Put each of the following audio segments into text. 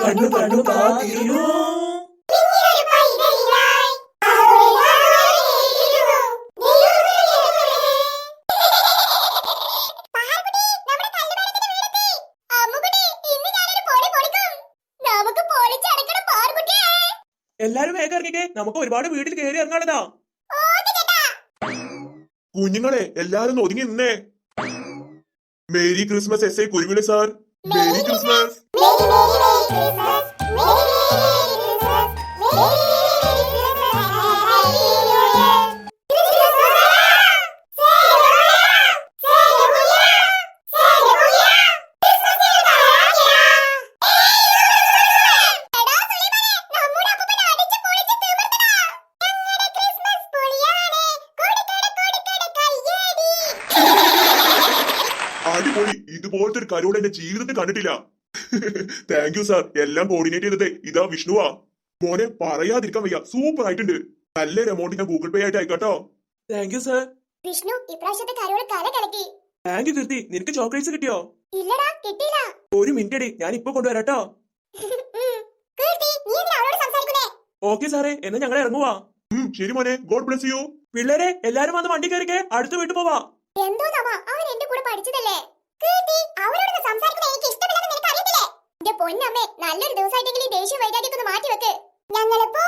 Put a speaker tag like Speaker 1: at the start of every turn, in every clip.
Speaker 1: കണ്ണു കണ്ണു കാത്തിരുന്നു എല്ലാരും വേഗം ഇറങ്ങിക്കേ. നമുക്ക് ഒരുപാട് വീട്ടിൽ കയറി
Speaker 2: ഇറങ്ങാണതാ
Speaker 3: കുഞ്ഞുങ്ങളെ എല്ലാരും ഒതുങ്ങി നിന്നേ. Merry Christmas S I Kuruvila sir. Merry Christmas. അടിപൊളി. ഇതുപോലത്തെ ഒരു കരോൾ എന്റെ ജീവിതത്തിൽ കണ്ടിട്ടില്ല. താങ്ക് യു സാർ എല്ലാം കോർഡിനേറ്റ് ചെയ്തത് ഇതാ വിഷ്ണുവാ. മോനെ പറയാതിരിക്കാൻ വയ്യ. സൂപ്പർ ആയിട്ടുണ്ട്. നല്ലൊരു എമൗണ്ട് ഞാൻ ഗൂഗിൾ പേ ആയിട്ട് ആയിക്കോട്ടോ
Speaker 1: താങ്ക് യു സാർ
Speaker 2: വിഷ്ണു ഇപ്രാവശ്യത്തെ കാര്യോട് കല കലക്കി.
Speaker 1: Thank you Keerthi. നിനക്ക് ചോക്ലേറ്റ്സ് കിട്ടിയോ?
Speaker 2: ഇല്ലടാ കിട്ടിയില്ല.
Speaker 1: ഒരു മിനിറ്റ് അടി ഞാൻ ഇപ്പൊ കൊണ്ടുവരാട്ടോ. ഓക്കെ സാറേ എന്നാ ഞങ്ങൾ ഇറങ്ങുവാ.
Speaker 3: ശരി മോനെ. ഗോഡ് ബ്ലസ് യു
Speaker 1: പിള്ളേരെ എല്ലാരും വന്ന് വണ്ടി കയറിക്കേ. അടുത്ത് വീട്ടു പോവാ.
Speaker 2: എന്തോ അവൻ എന്റെ കൂടെ പഠിച്ചതല്ലേ? പൊന്നമ്മേ നല്ലൊരു ദിവസമായിട്ടെങ്കിലും ദേഷ്യം വൈകാരിയൊക്കെ മാറ്റി വെക്ക് ഞങ്ങൾ പോ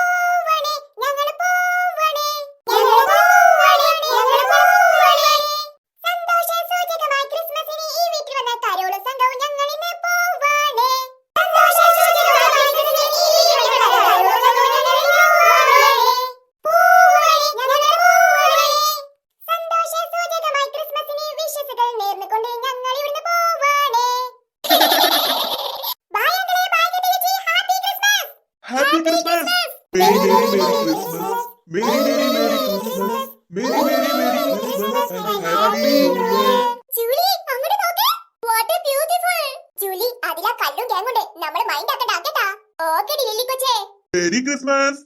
Speaker 2: Merry ക്രിസ്മസ്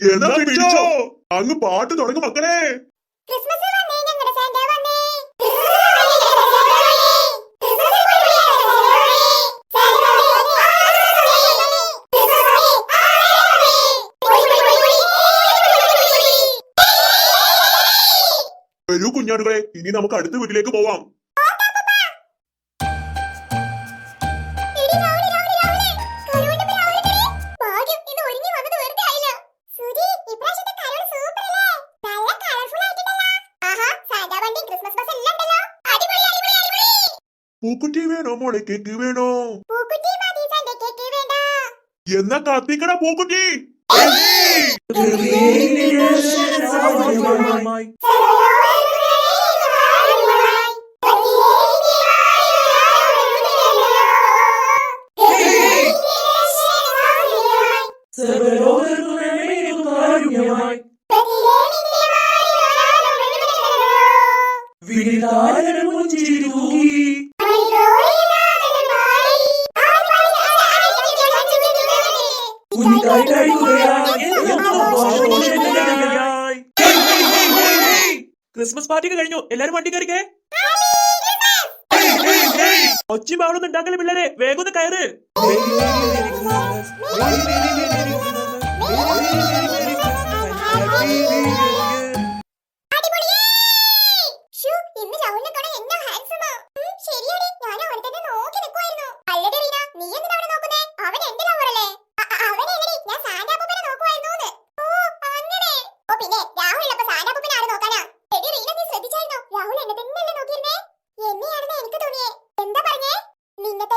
Speaker 2: എന്നാ
Speaker 3: പിടിച്ചോ? അങ്ങ് പാട്ട് തുടങ്ങും മക്കളെ.
Speaker 2: ക്രിസ്മസ്
Speaker 3: വരൂ കുഞ്ഞാടുകളെ ഇനി നമുക്ക് അടുത്ത വീട്ടിലേക്ക് പോവാം. പൂക്കുറ്റി വേണോ മോളെ? കേക്ക് വേണോ? എന്നാ കാത്തിക്കട പൂക്കുറ്റി.
Speaker 1: ക്രിസ്മസ് പാർട്ടിക്ക് കഴിഞ്ഞു. എല്ലാരും വണ്ടി കയറിക്കേ. ഒച്ചി ബാളൊന്നും ഉണ്ടാക്കല പിള്ളേരെ. വേഗം ഒന്ന് കയറ്.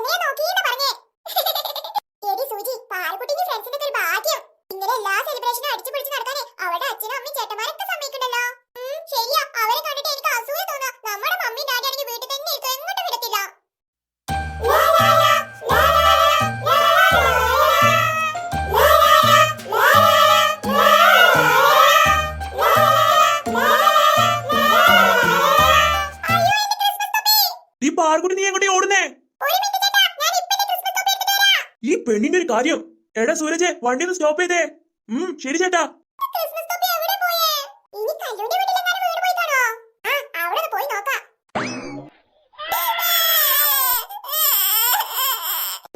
Speaker 1: veneno, quiero. കാര്യം. എടാ സൂരജ് വണ്ടി ഒന്ന് സ്റ്റോപ്പ് ചെയ്തേ. ഉം ശരി ചേട്ടാ.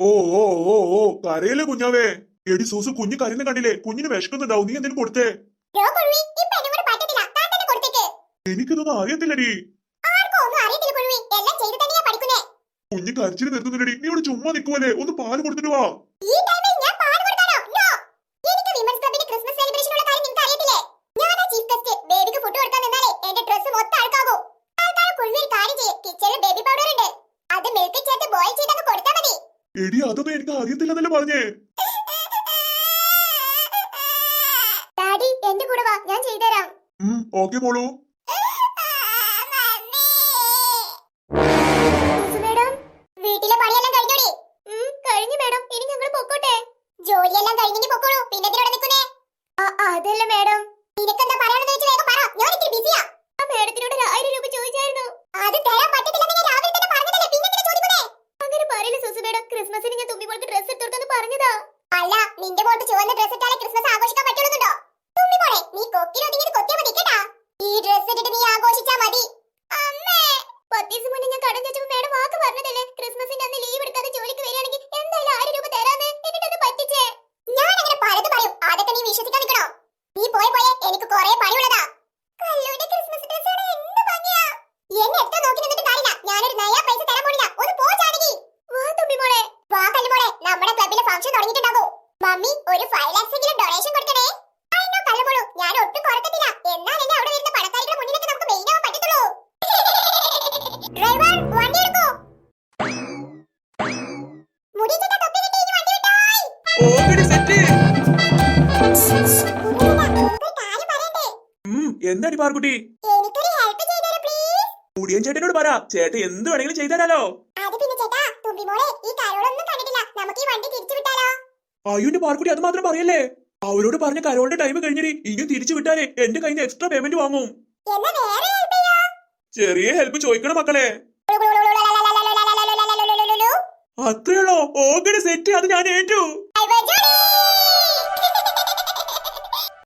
Speaker 3: ഓ ഓ ഓ ഓ കരയല്ലേ കുഞ്ഞാവേ? എടി സൂസ് കുഞ്ഞു കരയുന്ന കണ്ടില്ലേ? കുഞ്ഞിന് വിഷക്കുന്നുണ്ടാവും നീ എന്തിനു കൊടുത്തേ? എനിക്കിതൊന്നും അറിയത്തില്ലടി. കുഞ്ഞു കരച്ചിട്ട് നിർത്തുന്നില്ലടി. നീ ഇവിടെ ചുമ്മാ നിക്കുവല്ലേ? ഒന്ന് പാൽ കൊടുത്തിട്ട് വാ.
Speaker 2: ഈ ടൈമിൽ ഞാൻ പാൽ കൊടുക്കാനോ? നോ എനിക്ക് വിമൻസ് ക്ലബിന്റെ ക്രിസ്മസ് സെലിബ്രേഷനുള്ള കാര്യം നിങ്ങൾക്ക് അറിയത്തില്ലേ? ഞാനാ ചീഫ് ഗസ്റ്റ്. ബേബിക്ക് ഫുഡ് കൊടുക്കാൻ നിന്നാലേ എന്റെ ഡ്രസ്സ് മൊത്തം അഴുക്കാകും. തൽക്കാലം കുഴുവി കാര്യം ചെയ്യ്. കിച്ചണിൽ ബേബി പൗഡർ ഉണ്ട്. അത് മിൽക്കിൽ ചേർത്ത് ബോയിൽ കൊടുത്താൽ മതി.
Speaker 3: എടി അതൊന്നും എനിക്ക് അറിയത്തില്ലെന്നല്ലേ പറഞ്ഞേ
Speaker 2: ഡാഡി എന്റെ കൂടെ വാ ഞാൻ ചെയ്തുതരാം
Speaker 3: ഓക്കെ മോളൂ
Speaker 2: മേഡം വീട്ടിലെ പണിയെല്ലാം കഴിഞ്ഞോടി കഴിഞ്ഞു മേഡം ഇനി ഞങ്ങൾ പൊക്കോട്ടെ ജോലിയെല്ലാം കഴിഞ്ഞെങ്കിൽ പൊക്കോളൂ പിന്നെ ഇതിലൂടെ നിൽക്കുന്നേ അതല്ല മേഡം നിനക്കെന്താ പറയാണെന്ന് വെച്ച് വേഗം പറ ഞാൻ ഇത്തിരി ബിസിയാ ആ മേഡത്തിനോട് ഒരു ആയിരം രൂപ ചോദിച്ചായിരുന്നു അത് തരാൻ പറ്റത്തില്ലെന്ന് ഞാൻ രാവിലെ തന്നെ പറഞ്ഞതല്ലേ പിന്നെ എന്തിനാ ചോദിക്കുന്നേ അങ്ങനെ പറയില്ല സുസു മേഡം ക്രിസ്മസിന് ഞാൻ തുമ്പി മോൾക്ക് ഡ്രസ് എടുത്തോട്ടെന്ന് പറഞ്ഞതാ. അല്ല നിന്റെ മോൾക്ക് ചുവന്ന ഡ്രസ് ഇട്ടാലേ ക്രിസ്മസ് ആഘോഷിക്കാൻ പറ്റുള്ളൂന്നുണ്ടോ? തുമ്പി മോളെ നീ കൊക്കിന് കൊത്തിയ മതി കേട്ടാ. ഈ ഡ്രസ് ഇട്ടിട്ട് നീ ആഘോഷിച്ചാ മതി. അമ്മേ! പത്തീസ് മുന്നേ ഞാൻ കടം ചോദിച്ചപ്പോ മേഡം വാക്ക് പറഞ്ഞതല്ലേ ക്രിസ്മസിന്റെ അന്ന് ലീവ് എടുക്കാതെ ജോലിക്ക് വരികയാണെങ്കിൽ എന്തായാലും ആയിരം രൂപ തരാന്ന് എന്നിട്ടത് പറ്റിച്ചേ? ഞാൻ അങ്ങനെ പലത് പറയും. അതൊക്കെ നീ വിശ്വസിക്കാൻ നിൽക്കണോ? നീ പോയി പോയെ എനിക്ക് കുറെ പണിയുള്ളതാ.
Speaker 1: ഓക്കെടി സെറ്റ്. എന്താടി പാർക്കുട്ടി? കുടിയൻ ചേട്ടനോട് പറ. ചേട്ടൻ എന്ത് വേണമെങ്കിലും ചെയ്തരാലോ. അയ്യോന്റെ പാർക്കുട്ടി അത് മാത്രം പറയല്ലേ? അവരോട് പറഞ്ഞ കരോളിന്റെ ടൈം കഴിഞ്ഞിടി. ഇനി തിരിച്ചു വിട്ടാലേ എന്റെ കയ്യിൽ നിന്ന് എക്സ്ട്രാ പേയ്മെന്റ് വാങ്ങും ചെറിയ ഹെൽപ്പ് ചോദിക്കണം മക്കളെ. അത്രയുള്ളോ. ഓഗഡ് സെറ്റ് അത് ഞാൻ ഏറ്റു.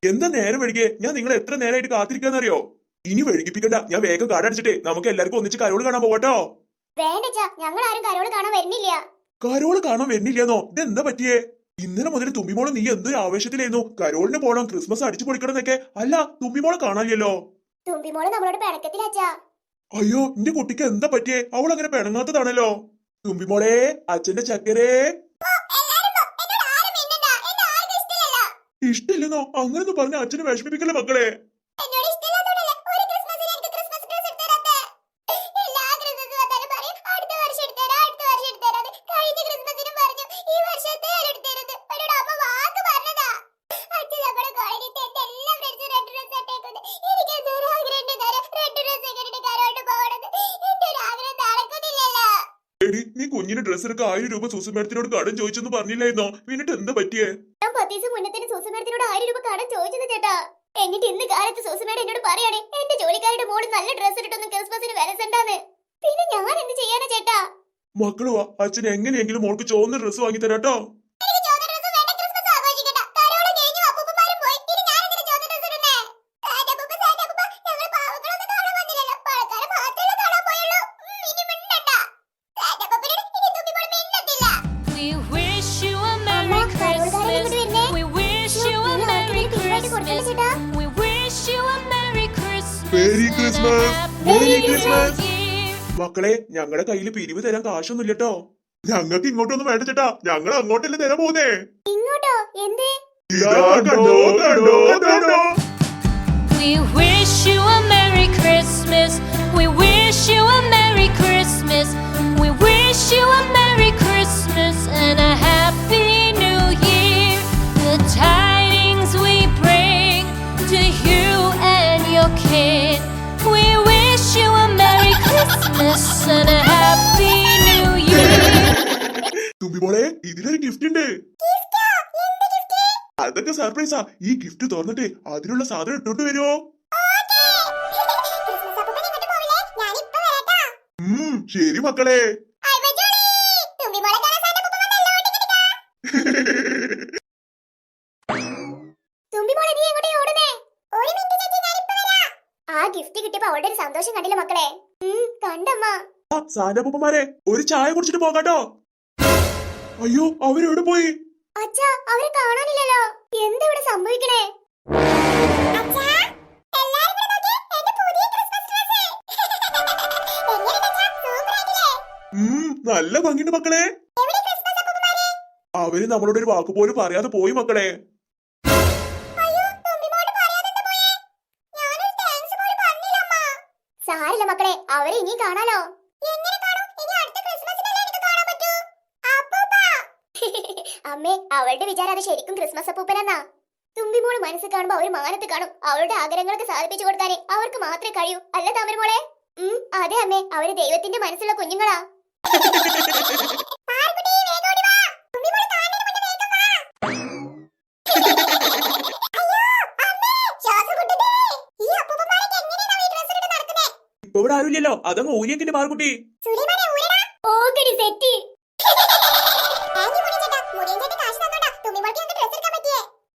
Speaker 1: എന്താ നേരം വഴികെ ഞാൻ നിങ്ങൾ എത്ര നേരമായിട്ട് കാത്തിരിക്കാന്നറിയോ? ഇനി വഴുകിപ്പിക്കണ്ട ഞാൻ വേഗം കാടടിച്ചിട്ടേ നമുക്ക് എല്ലാവർക്കും ഒന്നിച്ച് കരോൾ കാണാൻ പോകട്ടോ
Speaker 2: ഞങ്ങൾ ആരും കരോൾ കാണാൻ വരുന്നില്ല.
Speaker 1: കരോൾ കാണാൻ വരുന്നില്ലെന്നോ? ഇതെന്താ പറ്റിയേ? ഇന്നലെ മുതൽ തുമ്പിമോൾ നീ എന്തൊരു ആവേശത്തിലായിരുന്നു. കരോളിന് പോണം ക്രിസ്മസ് അടിച്ചു പൊളിക്കണം എന്നൊക്കെ അല്ല തുമ്പിമോളെ കാണാനില്ലല്ലോ.
Speaker 2: തുമ്പിമോൾ നമ്മളോട് പിണക്കത്തിലാച്ചാ.
Speaker 1: അയ്യോ എന്റെ കുട്ടിക്ക് എന്താ പറ്റിയേ? അവൾ അങ്ങനെ പിണങ്ങാത്തതാണല്ലോ. തുമ്പിമോളെ അച്ഛന്റെ ചക്കരേ. ഇഷ്ടമില്ലെന്നോ അങ്ങനൊന്നും പറഞ്ഞ അച്ഛനെ വിഷമിപ്പിക്കല്ലേ മക്കളെ
Speaker 2: എന്നോട് ഇഷ്ടമില്ലാത്തോണ്ടല്ലേ ഒരു ക്രിസ്മസിന് എനിക്ക് ക്രിസ്മസ് ഡ്രസ് എടുത്ത് തരാത്തെ. എല്ലാ ക്രിസ്മസും വന്നാലും പറയും, അടുത്ത വർഷം എടുത്ത് തരാം, അടുത്ത വർഷം എടുത്ത് തരാം എന്ന്. കഴിഞ്ഞ ക്രിസ്മസിനും പറഞ്ഞു, ഈ വർഷത്തെ എടുത്ത് തരുമെന്ന്. എന്നോട് അമ്മ വാക്ക് പറഞ്ഞതാ. അച്ഛൻ നമ്മുടെ കോളനിയിലത്തെ എന്റെ എല്ലാ friends ഉം red dress ഇട്ടേക്കുന്ന്. എനിക്ക് എന്തോരം ആഗ്രഹമുണ്ട് എന്നറിയോ? red dress ഒക്കെ ഇട്ടിട്ട് കരോളിന് പോകണമെന്ന്. എന്റെ ഒരു ആഗ്രഹം നടക്കുന്നില്ലല്ലോ.
Speaker 3: എടി നീ കുഞ്ഞിന് ഡ്രസ് എടുക്കാൻ ആയിരം രൂപ സുസുമേടത്തിനോട് കടം ചോദിച്ചെന്ന് പറഞ്ഞില്ലായിരുന്നോ? എന്നിട്ട് എന്താ പറ്റിയേ?
Speaker 2: ഞാൻ പത്ത് ദിവസം മുന്നേ തന്നെ സൂസമേടത്തിനോട് ആയിരം രൂപ കടം ചോദിച്ചത് ചേട്ടാ. എന്നിട്ട് ഇന്ന് കാലത്ത് സൂസമേട എന്നോട് പറയണേ എന്റെ ജോലിക്കാരുടെ മോൾ നല്ല ഡ്രസ് ഇട്ടിട്ടൊന്നും ക്രിസ്മസിന് വരസണ്ടാന്ന് പിന്നെ ഞാൻ എന്ത് ചെയ്യാനാ ചേട്ടാ?
Speaker 3: മക്കളോ അച്ഛൻ എങ്ങനെയെങ്കിലും മോൾക്ക് ചോന്ന ഡ്രസ് വാങ്ങി തരാട്ടോ.
Speaker 2: മെറി ക്രിസ്മസ്
Speaker 1: മെറി
Speaker 4: ക്രിസ്മസ്
Speaker 3: മക്കളെ ഞങ്ങളുടെ കയ്യിൽ പിരിവ് തരാൻ കാശൊന്നും ഇല്ലട്ടോ ഞങ്ങൾക്ക് ഇങ്ങോട്ടൊന്നും വേണ്ട ചേട്ടാ. ഞങ്ങൾ അങ്ങോട്ടല്ലേ തരാൻ പോകുന്നേ.
Speaker 4: We wish you a Merry Christmas. We wish you a Merry Christmas.
Speaker 3: അതൊക്കെ സർപ്രൈസാ ഈ ഗിഫ്റ്റ് തുറന്നിട്ട് അതിനുള്ള സാധനം ഇട്ടോട്ട് വരുമോ ഉം ശരി മക്കളെ.
Speaker 2: സന്തോഷം കണ്ടില്ല മക്കളെ? കണ്ടമ്മ.
Speaker 1: സാന്റാപ്പൂപ്പന്മാരെ ഒരു ചായ കുടിച്ചിട്ട് പോകാട്ടോ അയ്യോ അവരെവിടെ പോയി?
Speaker 2: അച്ഛാ അവരെ കാണാനില്ലല്ലോ. എന്താ ഇവിടെ സംഭവിക്കണേ
Speaker 1: നല്ല ഭംഗിയുണ്ട് മക്കളെ? അവർ നമ്മളോട് ഒരു വാക്ക് പോലും പറയാതെ പോയി മക്കളെ.
Speaker 2: സാരില്ല മക്കളെ അവരെ ഇനി കാണാലോ എങ്ങനെ കാണും ഇനി അടുത്ത ക്രിസ്മസിനല്ലേ എനിക്ക് കാണാൻ പറ്റൂ അപ്പൂപ്പ അമ്മേ അവളുടെ വിചാരം അത് ശരിക്കും ക്രിസ്മസ് അപ്പൂപ്പനെന്നാ. തുമ്പിമോൾ മനസ്സിൽ കാണുമ്പോ അവർ മാനത്ത് കാണും. അവളുടെ ആഗ്രഹങ്ങൾക്ക് സാധിപ്പിച്ചു കൊടുക്കാനേ. അവർക്ക് മാത്രമേ കഴിയൂ. അല്ല താമരമോളെ ഉം അതെ അമ്മേ. അവർ ദൈവത്തിന്റെ മനസ്സുള്ള കുഞ്ഞുങ്ങളാ. ഇവിടെ വേഗം അതങ്ങ് വാ. തുമ്പിമോൾ കാണുന്നതിന് മുന്നേ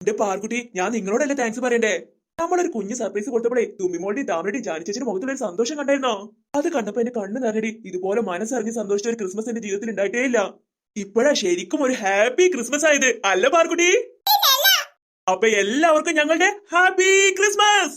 Speaker 1: എന്റെ പാർക്കുട്ടി ഞാൻ നിങ്ങളോടല്ലേ താങ്ക്സ് പറയണ്ടേ? നമ്മളൊരു കുഞ്ഞു സർപ്രൈസ് കൊടുത്തപ്പോഴേ തുമ്മിമോളുടെയും താമരയുടെ ജാനിച്ചു മുഖത്തുള്ള ഒരു സന്തോഷം കണ്ടായിരുന്നോ? അത് കണ്ടപ്പോ എന്റെ കണ്ണു നിറഞ്ഞടി. ഇതുപോലെ മനസ്സറിഞ്ഞ് സന്തോഷിച്ച ഒരു ക്രിസ്മസ് എന്റെ ജീവിതത്തിൽ ഉണ്ടായിട്ടേ ഇല്ല. ഇപ്പോഴാ ശരിക്കും ഒരു ഹാപ്പി ക്രിസ്മസ് ആയത്. അല്ല പാർക്കുട്ടി? അപ്പൊ എല്ലാവർക്കും ഞങ്ങളുടെ ഹാപ്പി ക്രിസ്മസ്.